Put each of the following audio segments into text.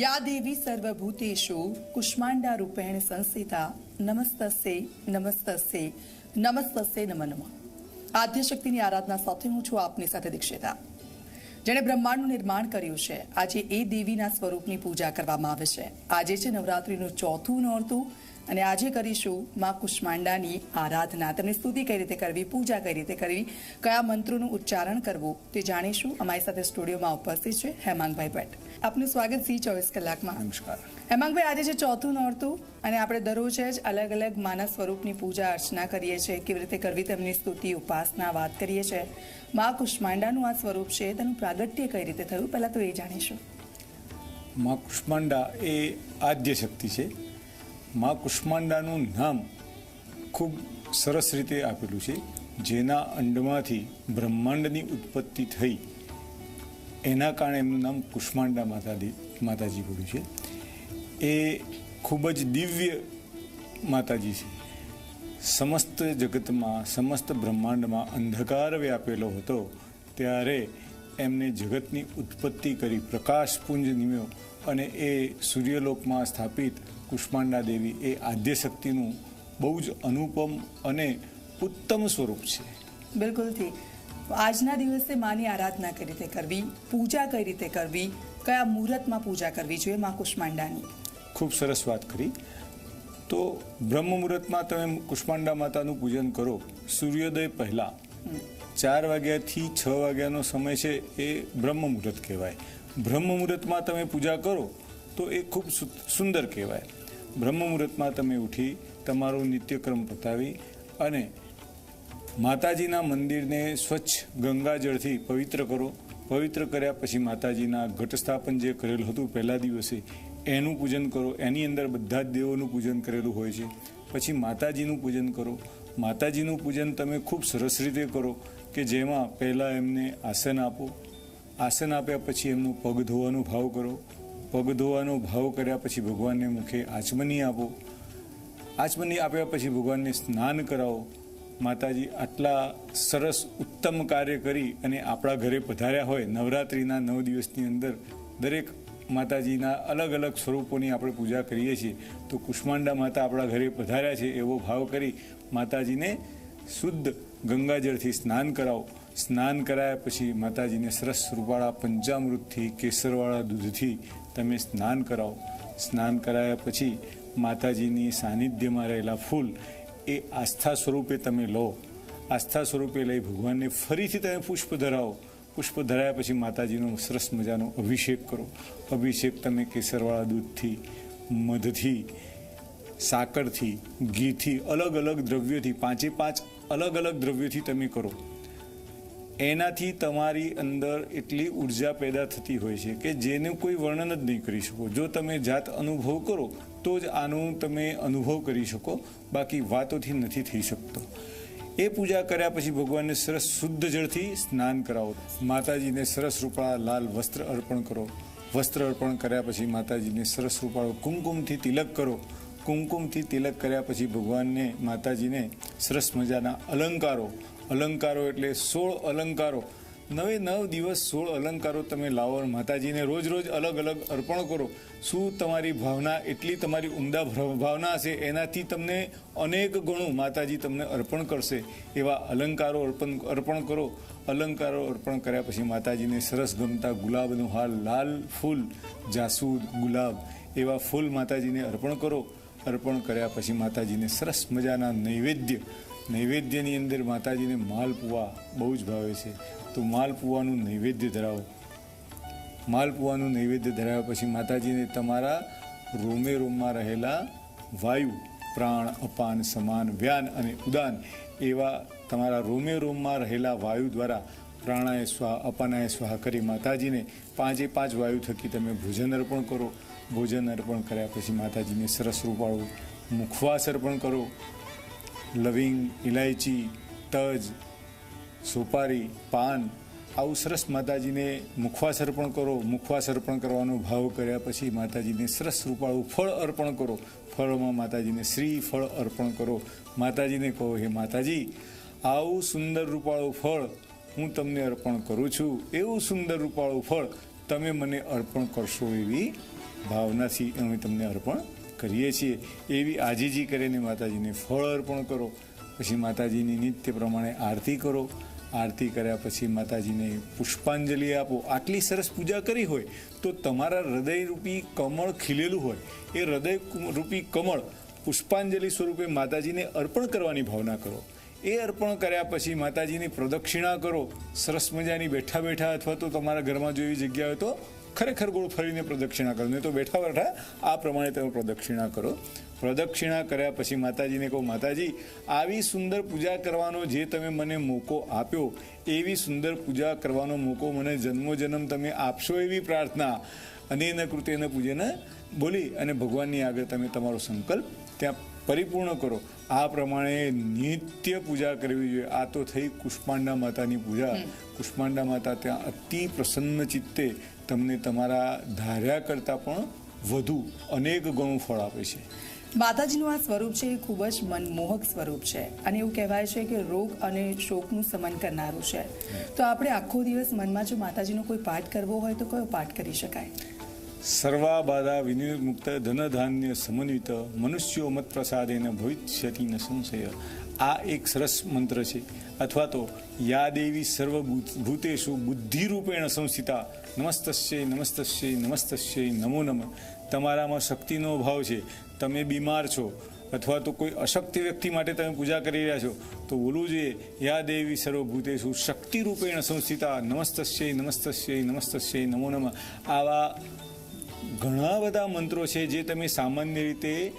યા દેવી સર્વભૂતેષુ કુષ્માંડા રૂપેણ સંસ્થિતા નમસ્તસે નમસ્તસે નમસ્તસે નમ નમઃ. આદ્ય શક્તિની આરાધના સાથે હું છું આપની સાથે દીક્ષિતા. જેણે બ્રહ્માંડનું નિર્માણ કર્યું છે, આજે એ દેવીના સ્વરૂપની પૂજા કરવામાં આવે છે. આજે છે નવરાત્રિનું ચોથું નોરતું અને આજે કરીશું માં કુષ્માંડાની આરાધના. તેમની સ્તુતિ કઈ રીતે કરવી, પૂજા કઈ રીતે કરવી, કયા મંત્રોનું ઉચ્ચારણ કરવું તે જાણીશું. અમારી સાથે સ્ટુડિયોમાં ઉપસ્થિત છે હેમાંગભાઈ ભટ્ટ. આપનું સ્વાગત સી ચોવીસ કલાકમાં. નમસ્કાર. હેમાંગભાઈ આજે છે ચોથું નોરતું અને આપણે દરરોજ જ અલગ અલગ માના સ્વરૂપની પૂજા અર્ચના કરીએ છીએ કેવી રીતે કરવી તેમની સ્તુતિ ઉપાસના વાત કરીએ છીએ. મા કુષ્માંડાનું આ સ્વરૂપ છે તેનું પ્રાગટ્ય કઈ રીતે થયું પહેલાં તો એ જાણીશું. મા કુષ્માંડા એ આદ્ય શક્તિ છે. માં કુષ્માંડાનું નામ ખૂબ સરસ રીતે આપેલું છે જેના અંડમાંથી બ્રહ્માંડની ઉત્પત્તિ થઈ એના કારણે એમનું નામ કુષ્માંડા માતાજી માતાજી પડ્યું છે. એ ખૂબ જ દિવ્ય માતાજી છે. સમસ્ત જગતમાં, સમસ્ત બ્રહ્માંડમાં અંધકાર વ્યાપેલો હતો, ત્યારે એમને જગતની ઉત્પત્તિ કરી પ્રકાશપુંજ નિમ્યો અને એ સૂર્યલોકમાં સ્થાપિત કુષ્માંડા દેવી એ આદ્ય શક્તિનું બહુ જ અનુપમ અને ઉત્તમ સ્વરૂપ છે. બિલકુલથી આજના દિવસે માની આરાધના કઈ રીતે કરવી, પૂજા કઈ રીતે કરવી, કયા મુહૂર્તમાં પૂજા કરવી જોઈએ મા કુષ્માંડાની? ખૂબ સરસ વાત કરી. તો બ્રહ્મ મુહૂર્તમાં તમે કુષ્માંડા માતાનું પૂજન કરો, સૂર્યોદય પહેલાં ચાર વાગ્યાથી છ વાગ્યાનો સમય છે એ બ્રહ્મ મુહૂર્ત કહેવાય. બ્રહ્મ મુહૂર્તમાં તમે પૂજા કરો તો એ ખૂબ સુંદર કહેવાય. બ્રહ્મ મુહૂર્તમાં તમે ઉઠી તમારો નિત્યક્રમ પતાવી અને માતાજીના મંદિરને સ્વચ્છ ગંગાજળથી પવિત્ર કરો. પવિત્ર કર્યા પછી માતાજીના ઘટ સ્થાપન જે કરેલું હતું પહેલા દિવસે, એનું પૂજન કરો. એની અંદર બધા જ દેવોનું પૂજન કરેલું હોય છે. પછી માતાજીનું પૂજન કરો. માતાજીનું પૂજન તમે ખૂબ સરસ રીતે કરો કે જેમાં પહેલાં એમને આસન આપો. આસન આપ્યા પછી એમનું પગ ધોવાનો ભાવ કરો. પગ ધોવાનો ભાવ કર્યા પછી ભગવાનને મુખે આચમની આપો. આચમની આપ્યા પછી ભગવાનને સ્નાન કરાવો. માતાજી આટલા સરસ ઉત્તમ કાર્ય કરી અને આપણા ઘરે પધાર્યા હોય, નવરાત્રિના નવ દિવસની અંદર દરેક માતાજીના અલગ અલગ સ્વરૂપોની આપણે પૂજા કરીએ છીએ, તો કુષ્માંડા માતા આપણા ઘરે પધાર્યા છે એવો ભાવ કરી માતાજીને શુદ્ધ ગંગાજળથી સ્નાન કરાવો. સ્નાન કરાયા પછી માતાજીને સરસ રૂપાળા પંચામૃતથી, કેસરવાળા દૂધથી તમે સ્નાન કરાવો. સ્નાન કરાયા પછી માતાજીની સાનિધ્યમાં રહેલા ફૂલ એ આસ્થા સ્વરૂપે તમે લો, આસ્થા સ્વરૂપે લઈ ભગવાનને ફરીથી તમે પુષ્પ ધરાવો. પુષ્પ ધરાયા પછી માતાજીનો સરસ મજાનો અભિષેક કરો. અભિષેક તમે કેસરવાળા દૂધથી, મધથી, સાકરથી, ઘીથી, અલગ અલગ દ્રવ્યોથી, પાંચે પાંચ અલગ અલગ દ્રવ્યોથી તમે કરો. એનાથી તમારી અંદર એટલી ઊર્જા પેદા થતી હોય છે કે જેનું કોઈ વર્ણન જ નહીં કરી શકો. જો તમે જાત અનુભવ કરો તો જ આનું તમે અનુભવ કરી શકો. બાકી વાતોથી નથી થઈ શકતો. એ પૂજા કર્યા પછી ભગવાનને સરસ શુદ્ધ જળથી સ્નાન કરાવો. માતાજીને સરસ રૂપાળા લાલ વસ્ત્ર અર્પણ કરો. વસ્ત્ર અર્પણ કર્યા પછી માતાજીને સરસ રૂપાળો કુમકુમથી તિલક કરો. કુમકુમથી તિલક કર્યા પછી ભગવાનને, માતાજીને સરસ મજાના અલંકારો. અલંકારો એટલે સોળ અલંકારો. નવે નવ દિવસ સોળ અલંકારો તમે લાવો માતાજીને રોજ રોજ અલગ અલગ અર્પણ કરો. શું તમારી ભાવના એટલી તમારી ઉમદા ભાવના હશે? એનાથી તમને અનેક ગણું માતાજી તમને અર્પણ કરશે. એવા અલંકારો અર્પણ અર્પણ કરો. અલંકારો અર્પણ કર્યા પછી માતાજીને સરસ ગમતા ગુલાબનો હાલ લાલ ફૂલ, જાસૂદ ગુલાબ એવા ફૂલ માતાજીને અર્પણ કરો. અર્પણ કર્યા પછી માતાજીને સરસ મજાના નૈવેદ્ય. નૈવેદ્યની અંદર માતાજીને માલપુવા બહુ જ ભાવે છે. તો માલપુઆનું નૈવેદ્ય ધરાવો. માલપુઆનું નૈવેદ્ય ધરાવ્યા પછી માતાજીને તમારા રોમે રોમમાં રહેલા વાયુ, પ્રાણ, અપાન, સમાન, વ્યાન અને ઉદાન એવા તમારા રોમે રોમમાં રહેલા વાયુ દ્વારા પ્રાણાય સ્વાહ, અપાનાય સ્વાહ કરી માતાજીને પાંચે પાંચ વાયુ થકી તમે ભોજન અર્પણ કરો. ભોજન અર્પણ કર્યા પછી માતાજીને સરસ રૂપાળો મુખવાસ અર્પણ કરો. લવિંગ ઇલાયચી તજ સોપારી, પાન, આવું સરસ માતાજીને મુખવાસ અર્પણ કરો. મુખવાસ અર્પણ કરવાનો ભાવ કર્યા પછી માતાજીને સરસ રૂપાળું ફળ અર્પણ કરો. ફળમાં માતાજીને શ્રી ફળ અર્પણ કરો. માતાજીને કહો, હે માતાજી, આવું સુંદર રૂપાળું ફળ હું તમને અર્પણ કરું છું. એવું સુંદર રૂપાળું ફળ તમે મને અર્પણ કરશો એવી ભાવનાથી અમે તમને અર્પણ કરીએ છીએ. એવી આજીજી કરીને માતાજીને ફળ અર્પણ કરો. પછી માતાજીની નિત્ય પ્રમાણે આરતી કરો. આરતી કર્યા પછી માતાજીને પુષ્પાંજલિ આપો, આટલી સરસ પૂજા કરી હોય તો તમારા હૃદયરૂપી કમળ ખીલેલું હોય. એ હૃદય રૂપી કમળ પુષ્પાંજલિ સ્વરૂપે માતાજીને અર્પણ કરવાની ભાવના કરો. એ અર્પણ કર્યા પછી માતાજીની પ્રદક્ષિણા કરો. સરસ મજાની બેઠા બેઠા અથવા તો તમારા ઘરમાં જો એવી જગ્યા હોય તો ખરેખર ગોળ ફરીને પ્રદક્ષિણા કરો. નહીં તો બેઠા બેઠા આ પ્રમાણે તમે પ્રદક્ષિણા કરો. પ્રદક્ષિણા કર્યા પછી માતાજીને કહો માતાજી આવી સુંદર પૂજા કરવાનો જે તમે મને મોકો આપ્યો એવી સુંદર પૂજા કરવાનો મોકો મને જન્મો જન્મ તમે આપશો એવી પ્રાર્થના. અને એના કૃત્ય એના પૂજન બોલી અને ભગવાનની આગળ તમે તમારો સંકલ્પ ત્યાં પરિપૂર્ણ કરો. આ પ્રમાણે નિત્ય પૂજા કરવી જોઈએ. આ તો થઈ કુષ્માંડા માતાની પૂજા. કુષ્માંડા માતા ત્યાં અતિ પ્રસન્ન ચિત્તે તમને તમારા ધાર્યા કરતાં પણ વધુ અનેક ગણું ફળ આપે છે. માતાજીનું આ સ્વરૂપ છે એ ખૂબ જ મનમોહક સ્વરૂપ છે અને એવું કહેવાય છે કે રોગ અને શોકનું સમન કરનારું છે. તો આપણે આખો દિવસ મનમાં જો માતાજીનો કોઈ પાઠ કરવો હોય તો કયો પાઠ કરી શકાય? સર્વા બાધા વિનિર્મુક્ત ધન ધાન્ય સમન્વિત મનુષ્યો મત પ્રસાદેન ભવિષ્યતિ ન સંશય. આ એક સરસ મંત્ર છે. અથવા તો યાદેવી દેવી સર્વ બુદ્ધિરૂપેણ સંસ્થિતા, નમસ્તસ્ય નમસ્તસ્ય નમસ્તસ્ય, નમો નમ. તમારામાં શક્તિનો અભાવ છે. તમે બીમાર છો. અથવા તો કોઈ અશક્તિ વ્યક્તિ માટે તમે પૂજા કરી રહ્યા છો. તો બોલવું જોઈએ, યા દેવી સર્વભૂતેષુ શક્તિરૂપેણ સંસ્થિતા, નમસ્તસ્ય નમસ્તસ્ય નમસ્તસ્ય, નમો નમ. આવા ઘણા બધા મંત્રો છે, જે તમે સામાન્ય રીતે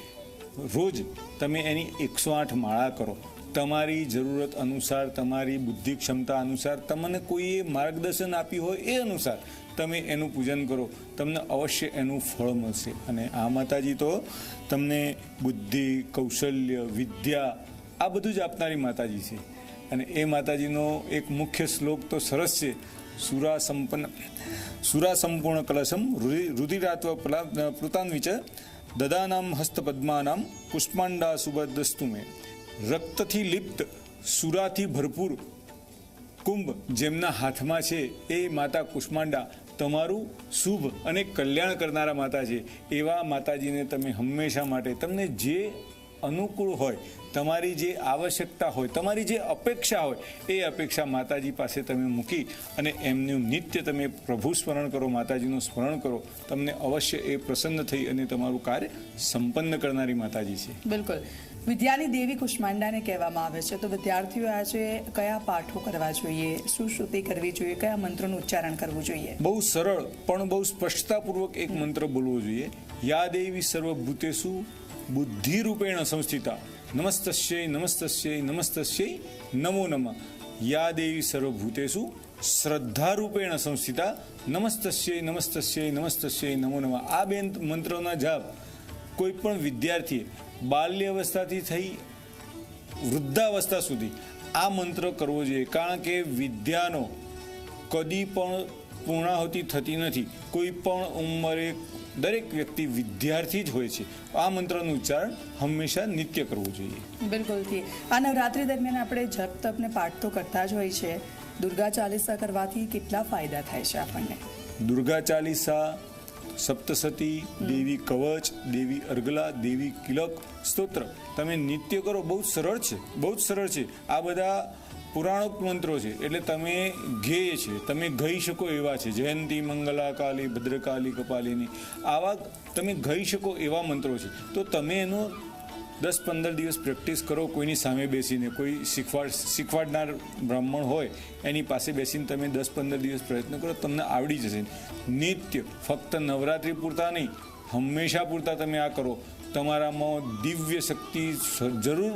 રોજ તમે એની એકસો આઠ માળા કરો. તમારી જરૂરત અનુસાર, તમારી બુદ્ધિ ક્ષમતા અનુસાર, તમને કોઈએ માર્ગદર્શન આપ્યું હોય એ અનુસાર તમે એનું પૂજન કરો. તમને અવશ્ય એનું ફળ મળશે. અને આ માતાજી તો તમને બુદ્ધિ, કૌશલ્ય, વિદ્યા આ બધું જ આપનારી માતાજી છે. અને એ માતાજીનો એક મુખ્ય શ્લોક તો સરસ છે. સુરા સંપન્ન સુરા સંપૂર્ણ કલશમ રુધિરાત્વ પૃતાન્વિચ દદાનામ હસ્તપદ્માનામ પુષ્પાંડા સુબદસ્તુ મે રક્તથી લિપ્ત સુરાથી ભરપૂર કુંભ જેમના હાથમાં છે એ માતા કુષ્માંડા તમારું શુભ અને કલ્યાણ કરનારા માતા છે એવા માતાજીને તમે હંમેશા માટે તમને જે અનુકૂળ હોય તમારી જે આવશ્યકતા હોય તમારી જે અપેક્ષા હોય એ અપેક્ષા માતાજી પાસે તમે મૂકી અને એમનું નિત્ય તમે પ્રભુ સ્મરણ કરો માતાજીનું સ્મરણ કરો તમને અવશ્ય એ પ્રસન્ન થઈ અને તમારું કાર્ય સંપન્ન કરનારી માતાજી છે. બિલકુલ. વિદ્યાની દેવી કુષ્માંડાને કહેવામાં આવે છે. તો વિદ્યાર્થીઓ આજે કયા પાઠો કરવા જોઈએ? શું શ્રુતિ કરવી જોઈએ? કયા મંત્રોનું ઉચ્ચારણ કરવું જોઈએ? બહુ સરળ પણ બહુ સ્પષ્ટતાપૂર્વક એક મંત્ર બોલવો જોઈએ. યા દેવી સર્વભૂતેષુ બુદ્ધિરૂપેણ સંસ્થિતા નમસ્તસ્ય નમસ્તસ્ય નમસ્તસ્ય નમો નમ યા દેવી સર્વભૂતેશુ શ્રદ્ધારૂપેણ સંસ્થિતા નમસ્તસ્ય નમસ્તસ્ય નમસ્તસ્ય નમો નમ આ બે મંત્રોના જાપ કોઈ પણ વિદ્યાર્થીએ બાલ્ય અવસ્થાથી થઈ વૃદ્ધાવસ્થા સુધી આ મંત્ર કરવો જોઈએ. કારણ કે વિદ્યાનો કદી પણ પૂર્ણાહુતિ થતી નથી. કોઈ પણ ઉંમરે દરેક વ્યક્તિ વિદ્યાર્થી જ હોય છે. આ મંત્રનું ઉચ્ચારણ હંમેશા નિત્ય કરવું જોઈએ. બિલકુલથી આ નવરાત્રી દરમિયાન આપણે જપ તપને પાઠ તો કરતા જ હોય છે. દુર્ગા ચાલીસા કરવાથી કેટલા ફાયદા થાય છે આપણને? દુર્ગા ચાલીસા સપ્તસતી દેવી કવચ દેવી અર્ગલા દેવી કિલક સ્તોત્ર. તમે નિત્ય કરો બહુ સરળ છે. બહુ જ સરળ છે. આ બધા પુરાણોક મંત્રો છે, એટલે તમે ઘેય છે, તમે ગઈ શકો એવા છે, જયંતી મંગલા કાલી ભદ્રકાલી, કપાલીની, આવા તમે ગઈ શકો એવા મંત્રો છે. તો તમે એનો દસ પંદર દિવસ પ્રેક્ટિસ કરો, કોઈની સામે બેસીને, કોઈ શીખવાડ, શીખવાડનાર બ્રાહ્મણ હોય, એની પાસે બેસીને તમે દસ પંદર દિવસ પ્રયત્ન કરો, તમને આવડી જશે. નિત્ય, ફક્ત નવરાત્રિ પૂરતા નહીં, હંમેશા પૂરતા તમે આ કરો. તમારામાં દિવ્ય શક્તિ જરૂર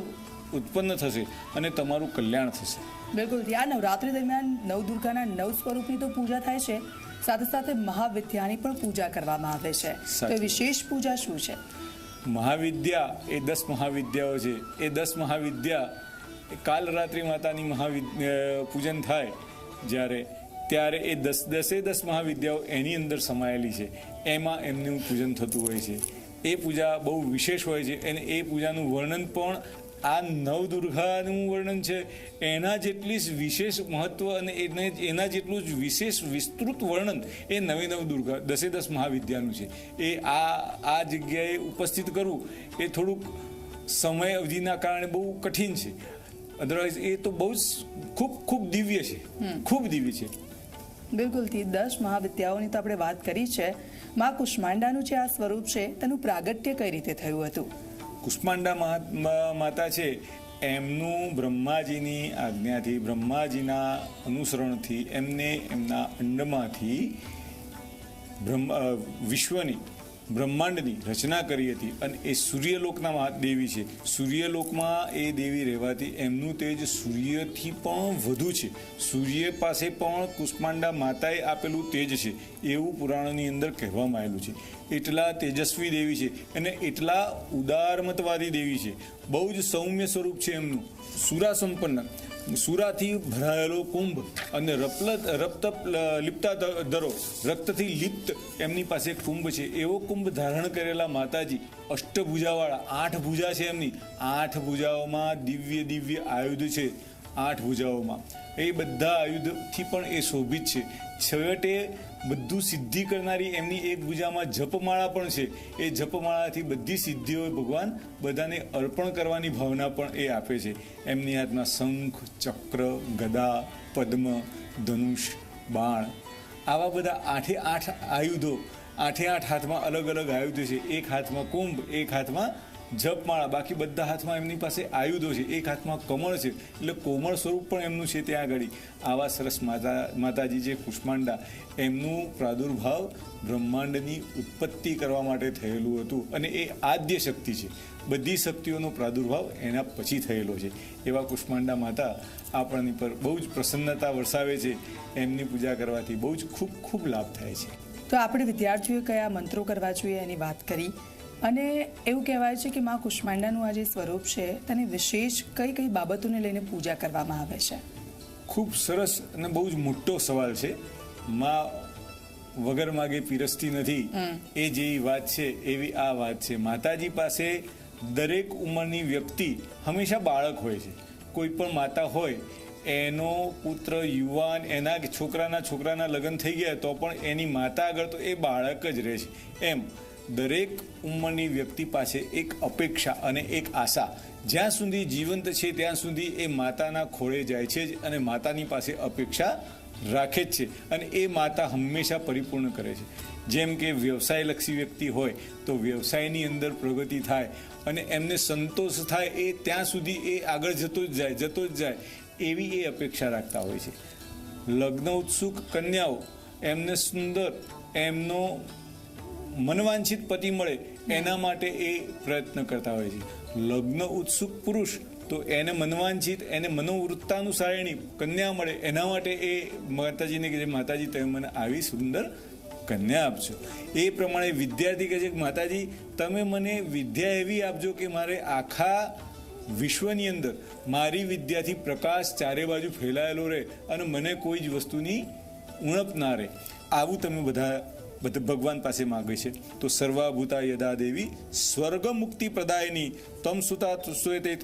ઉત્પન્ન થશે અને તમારું કલ્યાણ થશે. બિલકુલ. આ નવરાત્રી દરમિયાન નવ દુર્ગાના નવ સ્વરૂપની તો પૂજા થાય છે. સાથે સાથે મહાવિદ્યાની પણ પૂજા કરવામાં આવે છે. તો વિશેષ પૂજા શું છે? મહાવિદ્યા એ દસ મહાવિદ્યાઓ છે. એ દસ મહાવિદ્યા એ કાલરાત્રિ માતાની મહાવિદ્યા પૂજન થાય જ્યારે ત્યારે એ દસ દસે દસ મહાવિદ્યાઓ એની અંદર સમાયેલી છે. એમાં એમનું પૂજન થતું હોય છે. એ પૂજા બહુ વિશેષ હોય છે અને એ પૂજાનું વર્ણન પણ આ નવદુર્ગાનું વર્ણન છે. એના જેટલી જ વિશેષ મહત્વ અને એને એના જેટલું જ વિશેષ વિસ્તૃત વર્ણન એ નવે નવ દુર્ગા દસે દસ મહાવિદ્યાનું છે. એ આ આ જગ્યાએ ઉપસ્થિત કરવું એ થોડુંક સમય અવધિના કારણે બહુ કઠિન છે. અધરવાઇઝ એ તો બહુ જ ખૂબ ખૂબ દિવ્ય છે. ખૂબ દિવ્ય છે. બિલકુલથી દસ મહાવિદ્યાઓની તો આપણે વાત કરી છે. મા કુષ્માંડાનું જે આ સ્વરૂપ છે તેનું પ્રાગટ્ય કઈ રીતે થયું હતું? કુષ્માંડા માતા છે, એમનું બ્રહ્માજીની આજ્ઞાથી, બ્રહ્માજીના અનુસરણથી, એમને એમના અંડમાંથી બ્રહ્મ વિશ્વની, બ્રહ્માંડની રચના કરી હતી. અને એ સૂર્યલોકના દેવી છે. સૂર્યલોકમાં એ દેવી રહેવાથી એમનું તેજ સૂર્યથી પણ વધુ છે. સૂર્ય પાસે પણ કુષ્માંડા માતાએ આપેલું તેજ છે. એવું પુરાણોની અંદર કહેવામાં આવેલું છે. એટલા તેજસ્વી દેવી છે અને એટલા ઉદારમતવાદી દેવી છે. બહુ જ સૌમ્ય સ્વરૂપ છે એમનું. સુરા સંપન્ન. સુરાથી ભરાયેલો કુંભ અને રપલત રપ્ત લિપ્તા દરો રક્તથી લિપ્ત એમની પાસે કુંભ છે. એવો કુંભ ધારણ કરેલા માતાજી અષ્ટભુજાવાળા, આઠ ભુજા છે એમની. આઠ ભુજાઓમાં દિવ્ય દિવ્ય આયુધ છે. આઠ ભુજાઓમાં. એ બધા આયુધથી પણ એ શોભિત છે. છેવટે બધું સિદ્ધિ કરનારી એમની એક ભૂજામાં જપમાળા પણ છે. એ જપમાળાથી બધી સિદ્ધિઓ ભગવાન બધાને અર્પણ કરવાની ભાવના પણ એ આપે છે. એમની હાથમાં શંખ, ચક્ર, ગદા, પદ્મ, ધનુષ, બાણ આવા બધા આઠે આઠ આયુધો, આઠે આઠ હાથમાં અલગ અલગ આયુધો છે. એક હાથમાં કુંભ, એક હાથમાં જપમાળા, બાકી બધા હાથમાં એમની પાસે આયુધો છે. એક હાથમાં કમળ છે, એટલે કોમળ સ્વરૂપ પણ એમનું છે ત્યાં આગળ. આવા સરસ માતા, માતાજી જે કુષ્માંડા, એમનું પ્રાદુર્ભાવ બ્રહ્માંડની ઉત્પત્તિ કરવા માટે થયેલું હતું અને એ આદ્ય શક્તિ છે. બધી શક્તિઓનો પ્રાદુર્ભાવ એના પછી થયેલો છે. એવા કુષ્માંડા માતા આપણની પર બહુ જ પ્રસન્નતા વરસાવે છે. એમની પૂજા કરવાથી બહુ જ ખૂબ ખૂબ લાભ થાય છે. તો આપણે વિદ્યાર્થીઓએ કયા મંત્રો કરવા જોઈએ એની વાત કરી? અને એવું કહેવાય છે કે મા કુષ્માંડાનું આ જે સ્વરૂપ છે તેને વિશેષ કઈ કઈ બાબતોને લઈને પૂજા કરવામાં આવે છે? ખૂબ સરસ અને બહુ જ મોટો સવાલ છે. મા વગર માગે પીરસતી નથી. એ જેવી વાત છે એવી આ વાત છે. માતાજી પાસે દરેક ઉંમરની વ્યક્તિ હંમેશા બાળક હોય છે. કોઈ પણ માતા હોય એનો પુત્ર યુવાન એના છોકરાના છોકરાના લગ્ન થઈ ગયા તો પણ એની માતા આગળ તો એ બાળક જ રહે છે. એમ. દરેક ઉંમરની વ્યક્તિ પાસે એક અપેક્ષા અને એક આશા. જ્યાં સુધી જીવંત છે, ત્યાં સુધી એ માતાના ખોળે જાય છે જ અને માતાની પાસે અપેક્ષા રાખે જ છે અને એ માતા હંમેશા પરિપૂર્ણ કરે છે. જેમ કે વ્યવસાયલક્ષી વ્યક્તિ હોય તો વ્યવસાયની અંદર પ્રગતિ થાય અને એમને સંતોષ થાય એ ત્યાં સુધી એ આગળ જતો જ જાય, જતો જ જાય એવી એ અપેક્ષા રાખતા હોય છે. લગ્ન ઉત્સુક કન્યાઓ એમને સુંદર, એમનો મનવાંછિત પતિ મળે, એના માટે એ પ્રયત્ન કરતા હોય છે. લગ્ન ઉત્સુક પુરુષ, તો એને મનવાંછિત, એને મનોવૃત્તાનુસારિણી કન્યા મળે, એના માટે એ માતાજીને કહે છે માતાજી, તમે મને આવી સુંદર કન્યા આપજો. એ પ્રમાણે વિદ્યાર્થી કહે છે માતાજી, તમે મને વિદ્યા એવી આપજો કે મારે આખા વિશ્વની અંદર મારી વિદ્યાથી પ્રકાશ ચારે બાજુ ફેલાયેલો રહે અને મને કોઈ જ વસ્તુની ઉણપ ના રહે. આવું તમે બધા બધા, ભગવાન પાસે માગે છે. તો સર્વાભૂતા યદા દેવી સ્વર્ગ મુક્તિ પ્રદાયની તમ સુતા સુએતે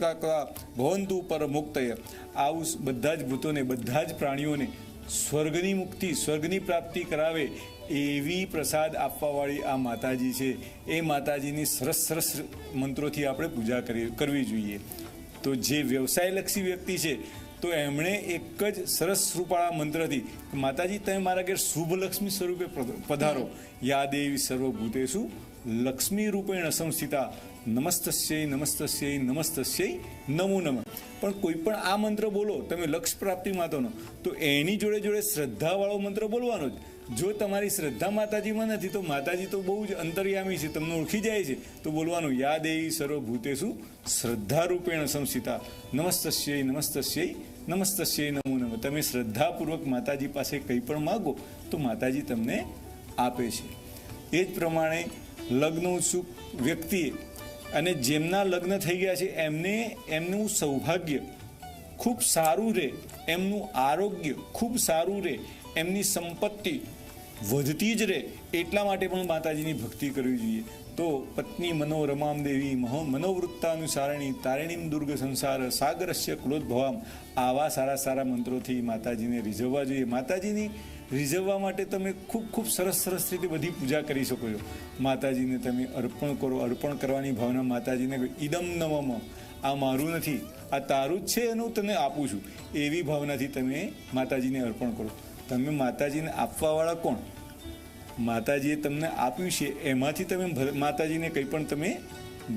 ભવંતુ પર મુક્તય આવું બધા જ ભૂતોને, બધા જ પ્રાણીઓને સ્વર્ગની મુક્તિ, સ્વર્ગની પ્રાપ્તિ કરાવે એવી પ્રસાદ આપવાવાળી આ માતાજી છે. એ માતાજીની સરસ સરસ મંત્રોથી આપણે પૂજા કરી કરવી જોઈએ. તો જે વ્યવસાયલક્ષી વ્યક્તિ છે તો એમણે એક જ સરસ રૂપાળા મંત્રથી માતાજી, તમે મારા ઘેર શુભ લક્ષ્મી સ્વરૂપે પધારો. યાદેવી સર્વભૂતેશુ લક્ષ્મી રૂપેણ સંસ્થિતા નમસ્તસ્ય નમસ્તસ્ય નમસ્તસ્ય નમો નમઃ. પણ કોઈ પણ આ મંત્ર બોલો, તમે લક્ષ્ય પ્રાપ્તિ માતાનો. તો એની જોડે જોડે શ્રદ્ધાવાળો મંત્ર બોલવાનો જ. જો તમારી શ્રદ્ધા માતાજીમાં નથી, તો માતાજી તો બહુ જ અંતર્યામી છે, તમને ઓળખી જાય છે. તો બોલવાનું યાદ દેવી સર્વભૂતેષુ શ્રદ્ધારૂપેણ સંસ્થિતા નમસ્તસ્ય નમસ્તસ્યય નમસ્તસ્યય નમો નમ તમે શ્રદ્ધાપૂર્વક માતાજી પાસે કંઈ પણ માગો, તો માતાજી તમને આપે છે. એ જ પ્રમાણે લગ્ન ઉત્સુક વ્યક્તિએ અને જેમના લગ્ન થઈ ગયા છે, એમને એમનું સૌભાગ્ય ખૂબ સારું રહે, એમનું આરોગ્ય ખૂબ સારું રહે, એમની સંપત્તિ વધતી જ રહે, એટલા માટે પણ માતાજીની ભક્તિ કરવી જોઈએ. તો પત્ની મનોરમામ દેવી મહો મનોવૃત્તાનુસારણી તારિણીમ દુર્ગ સંસાર સાગરસ્ય કુલોદ્ભવામ. આવા સારા સારા મંત્રોથી માતાજીને રીઝવવા જોઈએ. માતાજીની રીઝવવા માટે તમે ખૂબ ખૂબ સરસ સરસ રીતે બધી પૂજા કરી શકો છો. માતાજીને તમે અર્પણ કરો. અર્પણ કરવાની ભાવના માતાજીને ઇદમ નમમ આ મારું નથી. આ તારું જ છે એનું હું તને આપું છું. એવી ભાવનાથી તમે માતાજીને અર્પણ કરો. તમે માતાજીને આપવાવાળા કોણ? માતાજીએ તમને આપ્યું છે, એમાંથી તમે માતાજીને કંઈ પણ તમે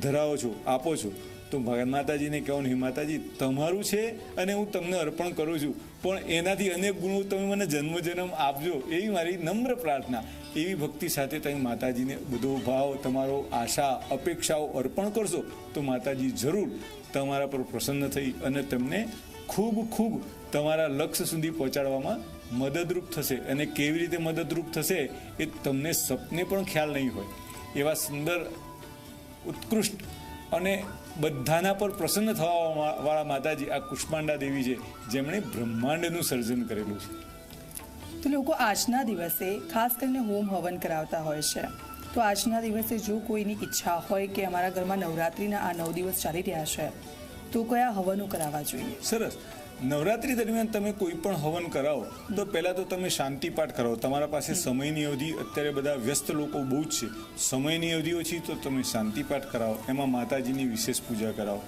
ધરાવો છો, આપો છો, તો ભગવાન માતાજીને કહો નહીં માતાજી, તમારું છે અને હું તમને અર્પણ કરું છું, પણ એનાથી અનેક ગુણો તમે મને જન્મ જન્મ આપજો. એવી મારી નમ્ર પ્રાર્થના. એવી ભક્તિ સાથે તમે માતાજીને બધો ભાવ, તમારો આશા, અપેક્ષાઓ અર્પણ કરશો, તો માતાજી જરૂર તમારા પર પ્રસન્ન થઈ અને તમને ખૂબ ખૂબ તમારા લક્ષ્ય સુધી પહોંચાડવામાં મદદરૂપ થશે અને કેવી રીતે મદદરૂપ થશે એ તમને સપને પણ ખ્યાલ નહીં હોય. એવા સુંદર ઉત્કૃષ્ટ અને બધાના પર પ્રસન્ન થવાવાળા માતાજી આ કુષ્માંડા દેવી છે જેમણે બ્રહ્માંડનું સર્જન કરેલું છે. તો લોકો આજના દિવસે ખાસ કરીને હોમ હવન કરાવતા હોય છે. તો આજના દિવસે જો કોઈની ઈચ્છા હોય કે અમારા ઘરમાં નવરાત્રિના આ નવ દિવસ ચાલી રહ્યા છે તો કયા હવનો કરાવવા જોઈએ? સરસ. નવરાત્રી દરમિયાન તમે કોઈ પણ હવન કરાવો, તો પહેલાં તો તમે શાંતિ પાઠ કરાવો. તમારા પાસે સમયની અવધિ અત્યારે બધા વ્યસ્ત લોકો બહુ જ છે. સમયની અવધિ ઓછી, તો તમે શાંતિ પાઠ કરાવો. એમાં માતાજીની વિશેષ પૂજા કરાવો.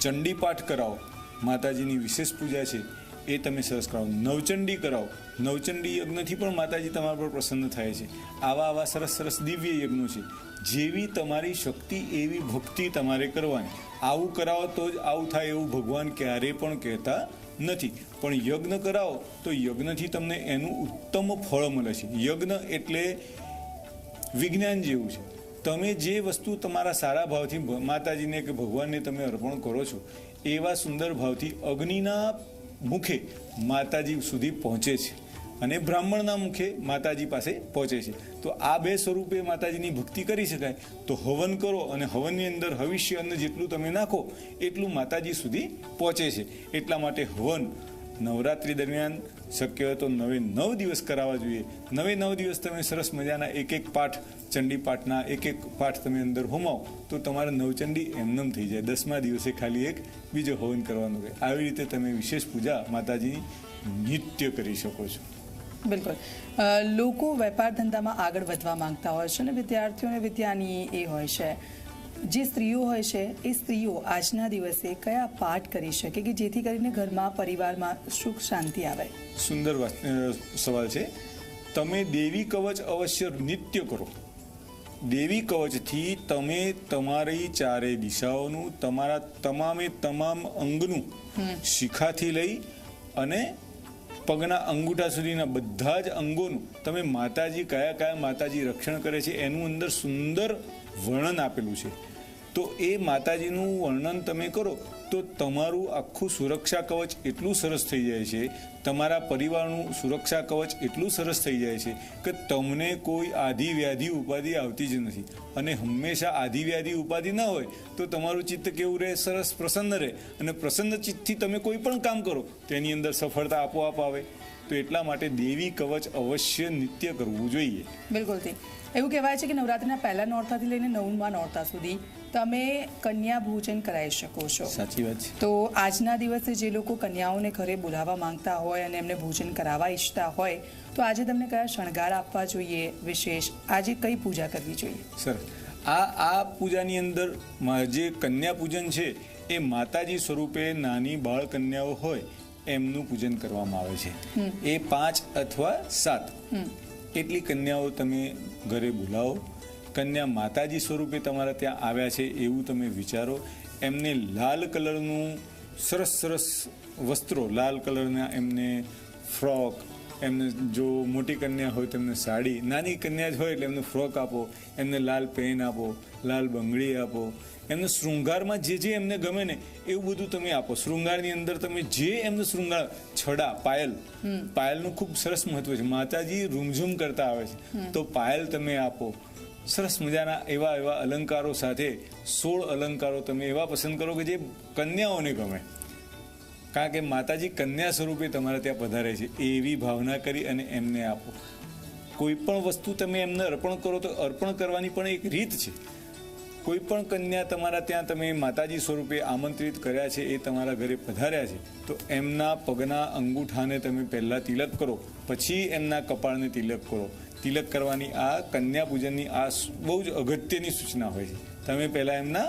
ચંડી પાઠ કરાવો. માતાજીની વિશેષ પૂજા છે, એ તમે સરસ કરાવો. નવચંડી કરાવો. નવચંડી યજ્ઞથી પણ માતાજી તમારા પર પ્રસન્ન થાય છે. આવા આવા સરસ સરસ દિવ્ય યજ્ઞો છે. જેવી તમારી શક્તિ, એવી ભક્તિ તમારે કરવાની. આવું કરાવો તો જ આવું થાય એવું ભગવાન ક્યારેય પણ કહેતા નથી. પણ યજ્ઞ કરાવો તો યજ્ઞથી તમને એનું ઉત્તમ ફળ મળે છે. યજ્ઞ એટલે વિજ્ઞાન જેવું છે. તમે જે વસ્તુ તમારા સારા ભાવથી માતાજીને કે ભગવાનને તમે અર્પણ કરો છો, એવા સુંદર ભાવથી અગ્નિના મુખે માતાજી સુધી પહોંચે છે. અને બ્રાહ્મણના મુખે માતાજી પાસે પહોંચે છે. તો આ બે સ્વરૂપે માતાજીની ભક્તિ કરી શકાય. તો હવન કરો અને હવનની અંદર હવિષ્ય અન્ન જેટલું તમે નાખો, એટલું માતાજી સુધી પહોંચે છે. એટલા માટે હવન નવરાત્રિ દરમિયાન શક્ય હોય તો નવે નવ દિવસ કરાવવા જોઈએ. નવે નવ દિવસ તમે સરસ મજાના એક એક પાઠ, ચંડી પાઠના એક એક પાઠ તમે અંદર હોમાવો, તો તમારે નવચંડી એમનેમ થઈ જાય. દસમા દિવસે ખાલી એક, બીજો હવન કરવાનું રહે. આવી રીતે તમે વિશેષ પૂજા માતાજીની નિત્ય કરી શકો છો. બિલકુલ. લોકો વેપાર ધંધામાં આગળ વધવા માંગતા હોય છે અને વિદ્યાર્થીઓને વિદ્યાની એ હોય છે. જે સ્ત્રીઓ હોય છે એ સ્ત્રીઓ આજના દિવસે કયા પાઠ કરી શકે કે જેથી કરીને ઘરમાં પરિવારમાં સુખ શાંતિ આવે? સુંદર સવાલ છે. તમે દેવી કવચ અવશ્ય નિત્ય કરો. દેવી કવચથી તમે તમારી ચારે દિશાઓનું તમારા તમામે તમામ અંગનું શિખાથી લઈ અને પગના અંગૂઠા સુધીના બધા જ અંગોનું તમે માતાજી કયા કયા માતાજી રક્ષણ કરે છે એનું અંદર સુંદર વર્ણન આપેલું છે. તો એ માતાજીનું વર્ણન તમે કરો તો તમારું આખું સુરક્ષા કવચ એટલું સરસ થઈ જાય છે, તમારા પરિવારનું સુરક્ષા કવચ એટલું સરસ થઈ જાય છે કે તમને કોઈ આધિ વ્યાધિ ઉપાધિ આવતી જ નથી. અને હંમેશા આધિ વ્યાધિ ઉપાધિ ન હોય તો તમારું ચિત્ત કેવું રહે? સરસ, પ્રસન્ન રહે. અને પ્રસન્ન ચિત્તથી તમે કોઈ પણ કામ કરો, તેની અંદર સફળતા આપોઆપ આવે. તો એટલા માટે દેવી કવચ અવશ્ય નિત્ય કરવું જોઈએ. બિલકુલથી એવું કહેવાય છે કે નવરાત્રિના પહેલા નોરતાથી લઈને નવમા નોરતા સુધી તમે કન્યા ભોજન કરાવી શકો છો. સાચી વાત તો આજના દિવસે જે લોકો કન્યાઓને ઘરે બોલાવવા માંગતા હોય અને એમને ભોજન કરાવવા ઈચ્છતા હોય તો આજે તમને કયા શણગાર આપવા જોઈએ? વિશેષ આજે કઈ પૂજા કરવી જોઈએ? સર આ આ પૂજાની અંદર જે કન્યા પૂજન છે એ માતાજી સ્વરૂપે નાની બાળ કન્યાઓ હોય એમનું પૂજન કરવામાં આવે છે. એ પાંચ અથવા સાત. એટલી કન્યાઓ તમે ઘરે બોલાવો? કન્યા માતાજી સ્વરૂપે તમારા ત્યાં આવ્યા છે એવું તમે વિચારો? એમને લાલ કલરનું સરસ સરસ વસ્ત્રો, લાલ કલરના એમને ફ્રોક એમને જો મોટી કન્યા હોય તો એમને સાડી નાની કન્યા જ હોય એટલે એમને ફ્રોક આપો એમને લાલ પેન આપો લાલ બંગડી આપો. એમને શૃંગારમાં જે જે એમને ગમે ને એવું બધું તમે આપો. શૃંગારની અંદર તમે જે એમને શૃંગાર છડા પાયલ. પાયલનું ખૂબ સરસ મહત્વ છે. માતાજી રૂમઝૂમ કરતા આવે છે. તો પાયલ તમે આપો. સરસ મજાના એવા એવા અલંકારો સાથે સોળ અલંકારો તમે એવા પસંદ કરો કે જે કન્યાઓને ગમે. કારણ કે માતાજી કન્યા સ્વરૂપે તમારા ત્યાં પધારે છે. એવી ભાવના કરી અને એમને આપો. કોઈ પણ વસ્તુ તમે એમને અર્પણ કરો તો અર્પણ કરવાની પણ એક રીત છે. કોઈ પણ કન્યા તમારા ત્યાં તમે માતાજી સ્વરૂપે આમંત્રિત કર્યા છે, એ તમારા ઘરે પધાર્યા છે, તો એમના પગના અંગૂઠાને તમે પહેલાં તિલક કરો, પછી એમના કપાળને તિલક કરો. તિલક કરવાની આ કન્યા પૂજનની આ બહુ જ અગત્યની સૂચના હોય છે. તમે પહેલાં એમના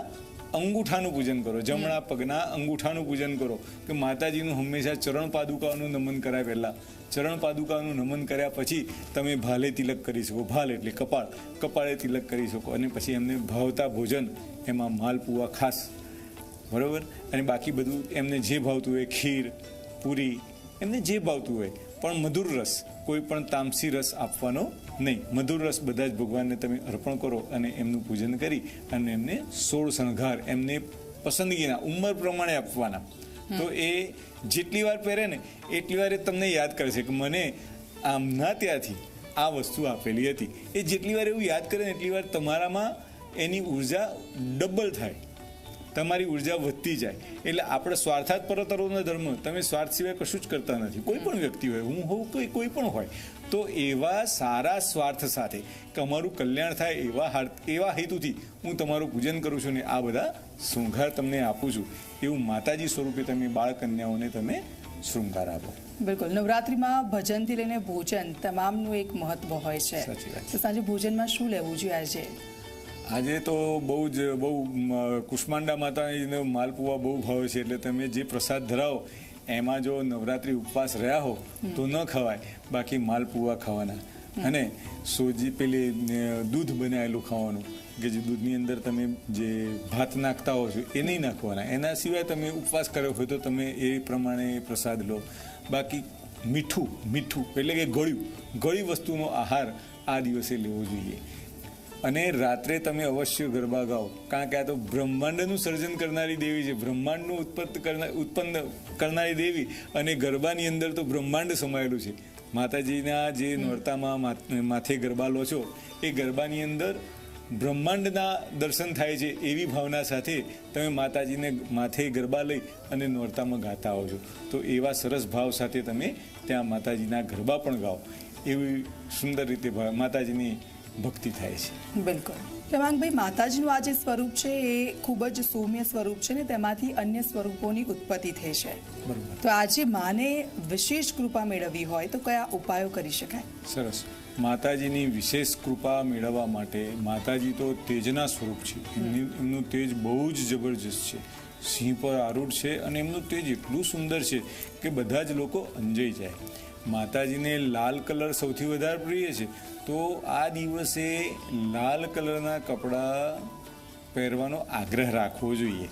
અંગૂઠાનું પૂજન કરો જમણા પગના અંગૂઠાનું પૂજન કરો કે માતાજીનું હંમેશા ચરણ પાદુકાનું નમન કરાય પહેલાં. ચરણ પાદુકાનું નમન કર્યા પછી તમે ભાલે તિલક કરી શકો ભાલ એટલે કપાળ કપાળે તિલક કરી શકો અને પછી એમને ભાવતા ભોજન એમાં માલપુઆ ખાસ. બરાબર? અને બાકી બધું એમને જે ભાવતું હોય ખીર પૂરી એમને જે ભાવતું હોય પણ મધુર રસ કોઈ પણ તામસી રસ આપવાનો નહીં મધુર રસ બધા જ ભગવાનને તમે અર્પણ કરો અને એમનું પૂજન કરી અને એમને સોળ શણગાર એમને પસંદગીના ઉંમર પ્રમાણે આપવાના. તો એ જેટલી વાર પહેરે ને એટલી વાર એ તમને યાદ કરશે કે મને આમના ત્યાંથી આ વસ્તુ આપેલી હતી. એ જેટલી વાર એવું યાદ કરે ને એટલી વાર તમારામાં એની ઊર્જા ડબલ થાય. તમારી ઊર્જા વધતી જાય. એટલે આપણે સ્વાર્થાત પરતરોનો ધર્મ તમે સ્વાર્થ સિવાય કશું જ કરતા નથી. કોઈ પણ વ્યક્તિ હોય હું હોઉં કોઈ કોઈ પણ હોય તો એવા સારા સ્વાર્થ સાથે કે અમારું કલ્યાણ થાય એવા એવા હેતુથી હું તમારું પૂજન કરું છું ને આ બધા શૃંગાર તમને આપું છું. એવું માતાજી સ્વરૂપે તમે બાળકન્યાઓને તમે શૃંગાર આપો. બિલકુલ. નવરાત્રિમાં ભજનથી લઈને ભોજન તમામનું એક મહત્વ હોય છે. સાંજે ભોજનમાં શું લેવું જોઈએ આજે? આજે તો બહુ જ, બહુ કુષ્માંડા માતાને માલપુવા બહુ ભાવે છે, એટલે તમે જે પ્રસાદ ધરાવો, એમાં જો નવરાત્રી ઉપવાસ રહ્યા હો, તો ન ખવાય, બાકી માલપુવા ખાવાના. અને સોજી પેલી દૂધ બનાવેલું ખાવાનું, કે જે દૂધની અંદર તમે જે ભાત નાખતા હો છો, એ નહીં નાખવાના. એના સિવાય તમે ઉપવાસ કર્યો હોય તો તમે એ પ્રમાણે પ્રસાદ લો. બાકી મીઠું મીઠું, એટલે કે ગળ્યું, ગળી વસ્તુનો આહાર આ દિવસે લેવો જોઈએ. અને રાત્રે તમે અવશ્ય ગરબા ગાઓ. કારણ કે આ તો બ્રહ્માંડનું સર્જન કરનારી દેવી છે. બ્રહ્માંડનું ઉત્પત્ત કરનાર ઉત્પન્ન કરનારી દેવી અને ગરબાની અંદર તો બ્રહ્માંડ સમાયેલું છે. માતાજીના જે નોરતામાં માથ- ગરબા લો છો એ ગરબાની અંદર બ્રહ્માંડના દર્શન થાય છે એવી ભાવના સાથે તમે માતાજીને માથે ગરબા લઈ અને નોરતામાં ગાતા આવો છો. તો એવા સરસ ભાવ સાથે તમે ત્યાં માતાજીના ગરબા પણ ગાઓ. એવી સુંદર રીતે માતાજીની ભક્તિ થાય છે. બિલકુલ. હેમાંગભાઈ માતાજીનું આ જે સ્વરૂપ છે એ ખૂબ જ સૌમ્ય સ્વરૂપ છે ને તેમાંથી અન્ય સ્વરૂપોની ઉત્પત્તિ થઈ છે. તો આજે માને વિશેષ કૃપા મેળવવી હોય તો કયા ઉપાયો કરી શકાય? સરસ. માતાજીની વિશેષ કૃપા મેળવવા માટે માતાજી તો તેજના સ્વરૂપ છે. એમની એમનું તેજ બહુ જ જબરજસ્ત છે. સિંહ પર આરૂઢ છે અને એમનું તેજ એટલું સુંદર છે કે બધા જ લોકો અંજાઈ જાય. માતાજીને લાલ કલર સૌથી વધારે પ્રિય છે. તો આ દિવસે લાલ કલરના કપડાં પહેરવાનો આગ્રહ રાખવો જોઈએ.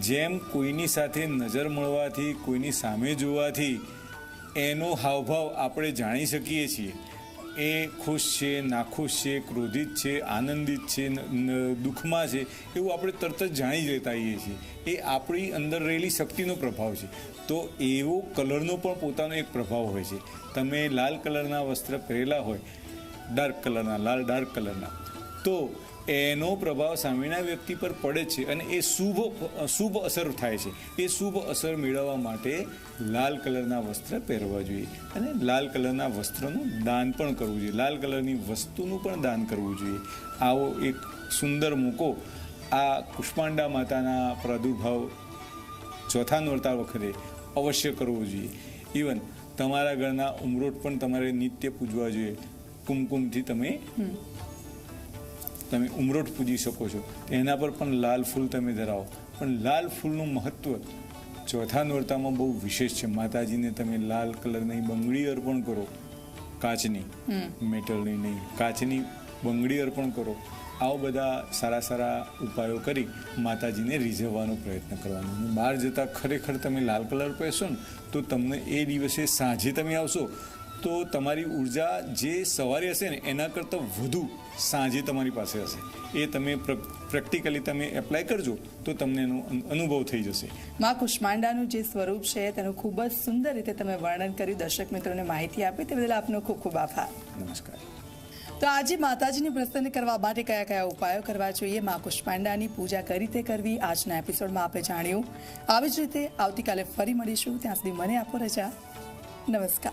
જેમ કોઈની સાથે નજર મળવાથી, કોઈની સામે જોવાથી, એનો હાવભાવ આપણે જાણી શકીએ છીએ. એ ખુશ છે, નાખુશ છે, ક્રોધિત છે, આનંદિત છે દુઃખમાં છે, એવું આપણે તરત જ જાણી લેતા હોઈએ છીએ. એ આપણી અંદર રહેલી શક્તિનો પ્રભાવ છે. તો એવો કલરનો પણ પોતાનો એક પ્રભાવ હોય છે. તમે લાલ કલરના વસ્ત્ર પહેરેલા હોય, ડાર્ક કલરના, લાલ ડાર્ક કલરના. તો એનો પ્રભાવ સામેના વ્યક્તિ પર પડે છે અને એ શુભ શુભ અસર થાય છે. એ શુભ અસર મેળવવા માટે લાલ કલરના વસ્ત્ર પહેરવા જોઈએ અને લાલ કલરના વસ્ત્રનું દાન પણ કરવું જોઈએ. લાલ કલરની વસ્તુનું પણ દાન કરવું જોઈએ. આવો એક સુંદર મોકો આ પુષ્પાંડા માતાના પ્રાદુર્ભાવ ચોથા નોરતા વખતે અવશ્ય કરવો જોઈએ. ઇવન તમારા ઘરના ઉમરોટ પણ તમારે નિત્ય પૂજવા જોઈએ. કુમકુમથી તમે તમે ઉમરોટ પૂજી શકો છો. એના પર પણ લાલ ફૂલ તમે ધરાવો. પણ લાલ ફૂલનું મહત્ત્વ ચોથા નોરતામાં બહુ વિશેષ છે. માતાજીને તમે લાલ કલરની બંગડી અર્પણ કરો. કાચની મેટલની નહીં કાચની બંગડી અર્પણ કરો. આવા બધા સારા સારા ઉપાયો કરી માતાજીને રીઝવવાનો પ્રયત્ન કરવાનો. બહાર જતાં ખરેખર તમે લાલ કલર પહેરશો ને તો તમને એ દિવસે સાંજે તમે આવશો તો તમારી ઊર્જા જે સવારે હશે ને એના કરતાં વધુ સાંજે તમારી પાસે હશે. એ તમે પ્રેક્ટિકલી તમે એપ્લાય કરજો તો તમને એનો અનુભવ થઈ જશે. માં કુષ્માંડાનું જે સ્વરૂપ છે તેનું ખૂબ જ સુંદર રીતે તમે વર્ણન કર્યું. દર્શક મિત્રોને માહિતી આપી તે બદલ આપનો ખૂબ ખૂબ આભાર. નમસ્કાર. તો આજે માતાજીને પ્રસન્ન કરવા માટે કયા કયા ઉપાયો કરવા જોઈએ? મા કુષ્માંડાની પૂજા કઈ રીતે કરવી? આજના એપિસોડમાં આપણે જાણ્યું. આવી જ રીતે આવતીકાલે ફરી મળીશું. ત્યાં સુધી મને આપો રજા. નમસ્કાર.